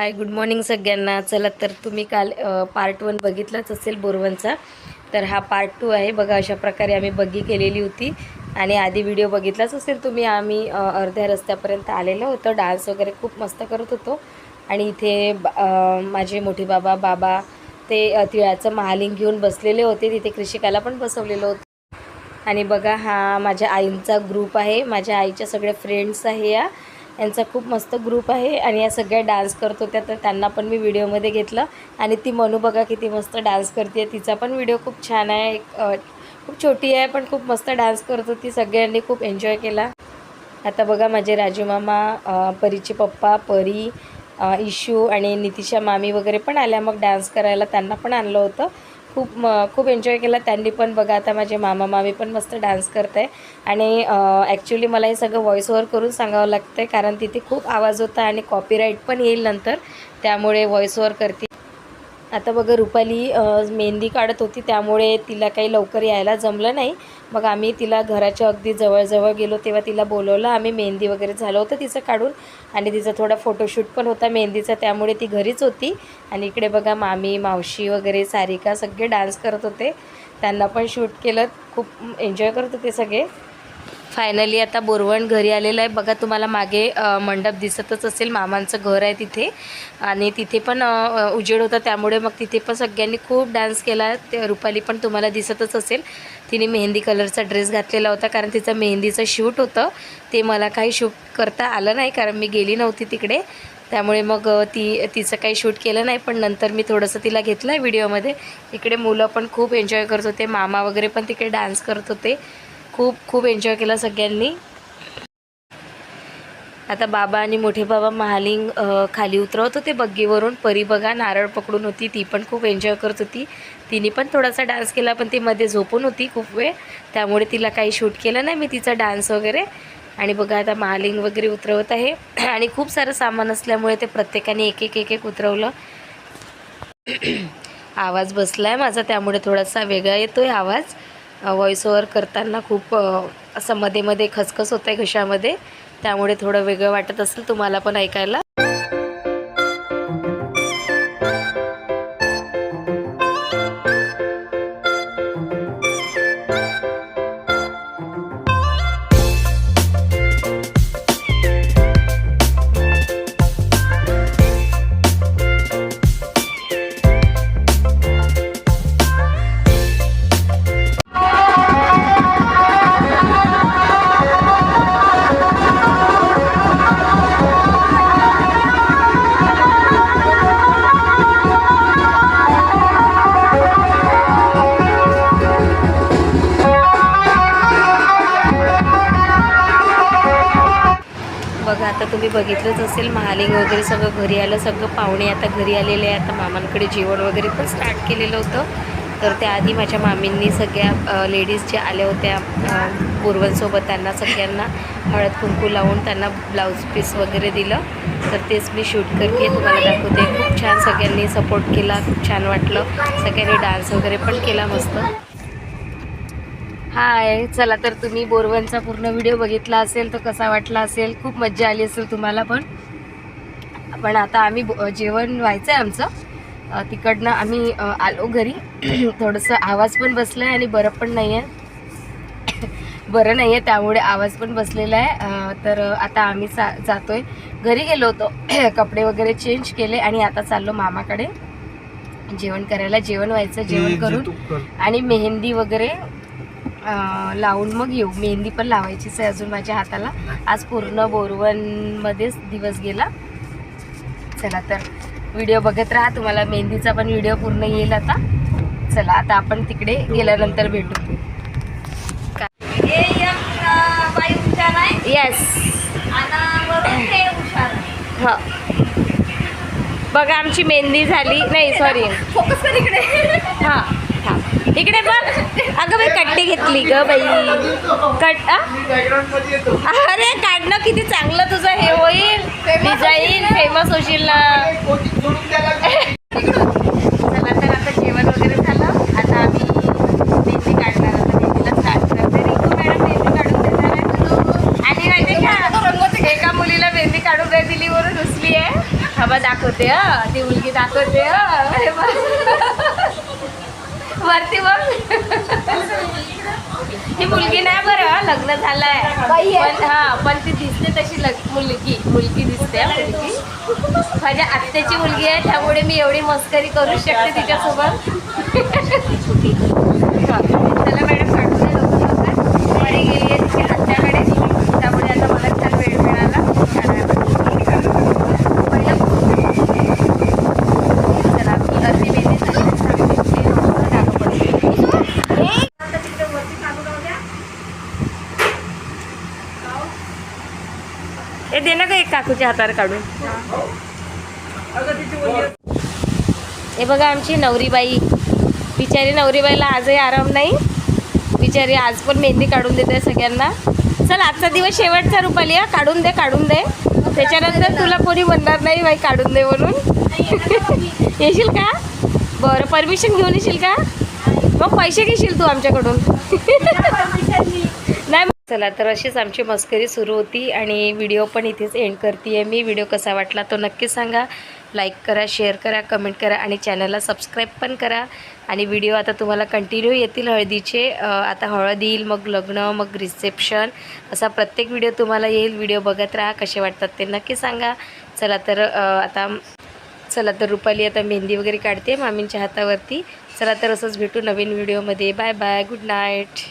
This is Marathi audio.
हाय गुड मॉर्निंग सगळ्यांना. चला तर तुम्ही काल पार्ट वन बघितलाच असेल बोरवनचा. तर हा पार्ट टू आहे. बघा अशा प्रकारे आम्ही बग्गी केलेली होती. आणि आधी व्हिडिओ बघितलाच असेल तुम्ही. आम्ही अर्ध्या रस्त्यापर्यंत आलेलो होतो. डान्स वगैरे खूप मस्त करत होतो. आणि इथे माझे मोठे बाबा बाबा ते तिळाचं महालिंग घेऊन बसलेले होते. तिथे कृषिकाला पण बसवलेलं होतं. आणि बघा हा माझ्या आईंचा ग्रुप आहे. माझ्या आईच्या सगळ्या फ्रेंड्स आहे या. यांचा खूप मस्त ग्रुप आहे आणि या सगळ्या डान्स करत होत्या तर त्यांना पण मी व्हिडिओमध्ये घेतलं. आणि ती मनू बघा किती मस्त डान्स करते तिचा पण व्हिडिओ खूप छान आहे. खूप छोटी आहे पण खूप मस्त डान्स करत होती. सगळ्यांनी खूप एन्जॉय केला. आता बघा माझे राजू मामा परीचे पप्पा परी इशू आणि नितिशा मामी वगैरे पण आल्या. मग डान्स करायला त्यांना पण आणलं होतं. खूप म खूप एन्जॉय केला. त्यांनी पण बघा आता माझे मामा मामी पण मस्त डान्स करत आहे आणि ॲक्च्युली मला हे सगळं व्हॉइस ओव्हर करून सांगावं लागतं आहे कारण तिथे खूप आवाज होता आणि कॉपीराईट पण येईल नंतर. त्यामुळे व्हॉइस ओव्हर करते आता बघा रुपाली मेहंदी काढत होती त्यामुळे तिला काही लवकर यायला जमलं नाही. मग आम्ही तिला घराच्या अगदी जवळजवळ गेलो तेव्हा तिला बोलवलं. आम्ही मेहंदी वगैरे झालं होतं तिचं काढून आणि तिचा थोडा फोटोशूट पण होता मेहंदीचा त्यामुळे ती घरीच होती. आणि इकडे बघा मामी मावशी वगैरे सारिका सगळे डान्स करत होते. त्यांना पण शूट केलं. खूप एन्जॉय करत होते सगळे. फायनली आता बोरवण घरी आलेलं आहे. बघा तुम्हाला मागे मंडप दिसतच असेल. मामांचं घर आहे तिथे. आणि तिथे पण उजेड होता. त्यामुळे मग तिथे पण सगळ्यांनी खूप डान्स केला. ते रुपाली पण तुम्हाला दिसतच असेल. तिने मेहंदी कलरचा ड्रेस घातलेला होता. कारण तिचं मेहंदीचं शूट होतं. ते मला काही शूट करता आलं नाही. कारण मी गेली नव्हती तिकडे. त्यामुळे मग ती तिचं काही शूट केलं नाही. पण नंतर मी थोडंसं तिला घेतलं आहे व्हिडिओमध्ये इकडे मुलं पण खूप एन्जॉय करत होते. मामा वगैरे पण तिकडे डान्स करत होते. खूप खूप एन्जॉय केला सगळ्यांनी. आता बाबा आणि मोठे बाबा महालिंग खाली उतरवत होते बग्गीवरून. परी बघा नारळ पकडून होती ती पण खूप एन्जॉय करत होती. तिने पण थोडासा डान्स केला पण ती मध्ये झोपून होती खूप वेळ. त्यामुळे तिला काही शूट केलं नाही मी तिचा डान्स वगैरे. आणि बघा आता महालिंग वगैरे उतरवत आहे. आणि खूप सारं सामान असल्यामुळे ते प्रत्येकाने एक एक एक एक उतरवलं. आवाज बसला आहे माझा त्यामुळे थोडासा वेगळा येतो आहे आवाज. व्हॉइस ओवर करताना खूप असं मध्ये मध्ये खसखस होत आहे घशामध्ये. त्यामुळे थोडं वेगळं वाटत असेल तुम्हाला पण ऐकायला. आता तुम्ही बघितलंच असेल महालिंग वगैरे सगळं घरी आलं सगळं पाहुणे आता घरी आलेले आहे आता मामांकडे जेवण वगैरे पण स्टार्ट केलेलं होतं. तर त्याआधी माझ्या मामींनी सगळ्या लेडीज ज्या आल्या होत्या पूर्वांसोबत त्यांना सगळ्यांना हळद कुंकू लावून त्यांना ब्लाऊज पीस वगैरे दिलं. तर तेच मी शूट करते तुम्हाला दाखवते. खूप छान सगळ्यांनी सपोर्ट केला खूप छान वाटलं. सगळ्यांनी डान्स वगैरे पण केला मस्त. हाय चला तर तुम्ही बोरवनचा पूर्ण व्हिडिओ बघितला असेल तर कसा वाटला असेल? खूप मज्जा आली असेल तुम्हाला पण. पण आता आम्ही ब- जेवण व्हायचं आहे आमचं तिकडनं आम्ही आलो घरी. थोडंसं आवाज पण बसला आहे आणि बरं पण नाही आहे बरं नाही आहे त्यामुळे आवाज पण बसलेला आहे. तर आता आम्ही चा जातोय. घरी गेलो होतो. कपडे वगैरे चेंज केले आणि आता चाललो मामाकडे. जेवण करायला जेवण व्हायचं जेवण करून. आणि मेहंदी वगैरे लावून मग येऊ. मेहंदी पण लावायचीच आहे अजून माझ्या हाताला. आज पूर्ण बोरवनमध्येच दिवस गेला. चला तर व्हिडिओ बघत राहा. तुम्हाला मेहंदीचा पण व्हिडिओ पूर्ण येईल आता. चला आता आपण तिकडे गेल्यानंतर भेटू. येस हां बघा आमची मेहंदी झाली. नाही सॉरी फोकस कर इकडे. हां. हां इकडे बघ. अगं बाई कट्टी घेतली ग बाई. कट अरे काढणं किती चांगलं तुझं हे होईल. डिझाईन फेमस होशील ना. चला तर आता जेवण वगैरे झालं. आता आम्ही मेहंदी काढणार आता मेहंदीला स्टार्ट करते रिंकू मॅडम मेहंदी काढून देणार आहे आणि माहिती का एका मुलीला मेहंदी काढून नाही दिली वरून रुसली आहे. हवा दाखवते दाखवते ती मुलगी दाखवते हा. वरती बघ. ही मुलगी नाही बरं लग्न झालंय. पण हा पण ती दिसते तशी लग मुलगी मुलगी दिसते मुलगी. माझ्या आत्याची मुलगी आहे त्यामुळे मी एवढी मस्करी करू शकते तिच्यासोबत हा. चला मॅडम काढून द्या लवकर लवकर. मध्ये गेली आहे तिची आत्याकडे त्यामुळे आता मला छान वेळ मिळाला पहिलं चला मी अर्धी मेहंदी झाली सांगते डागं पडले. हे दे ना ग एक काकूच्या हातावर काढून. हे बघा आमची नवरीबाई. बिचारी नवरीबाईला आजही आराम नाही. बिचारी आज पण मेहंदी काढून देते सगळ्यांना. चल आजचा दिवस शेवटचा रुपाली हा. काढून दे काढून दे. त्याच्यानंतर तुला कोणी म्हणणार नाही बाई काढून दे म्हणून. येशील का? बरं परमिशन घेऊन येशील का? मग पैसे घेशील तू आमच्याकडून. चला तर अशीच आमची मस्करी सुरू होती आणि व्हिडिओ पण इथेच एंड करते आहे मी व्हिडिओ कसा वाटला तो नक्की सांगा. लाईक करा शेअर करा कमेंट करा आणि चॅनलला सबस्क्राईब पण करा. आणि व्हिडिओ आता तुम्हाला कंटिन्यू येतील हळदीचे. आता हळद येईल मग लग्न मग रिसेप्शन असा प्रत्येक व्हिडिओ तुम्हाला येईल. व्हिडिओ बघत राहा कसे वाटतात ते नक्की सांगा. चला तर आता चला तर रुपाली आता मेहंदी वगैरे काढते मामींच्या हातावरती. चला तर असंच भेटू नवीन व्हिडिओमध्ये. Bye bye good night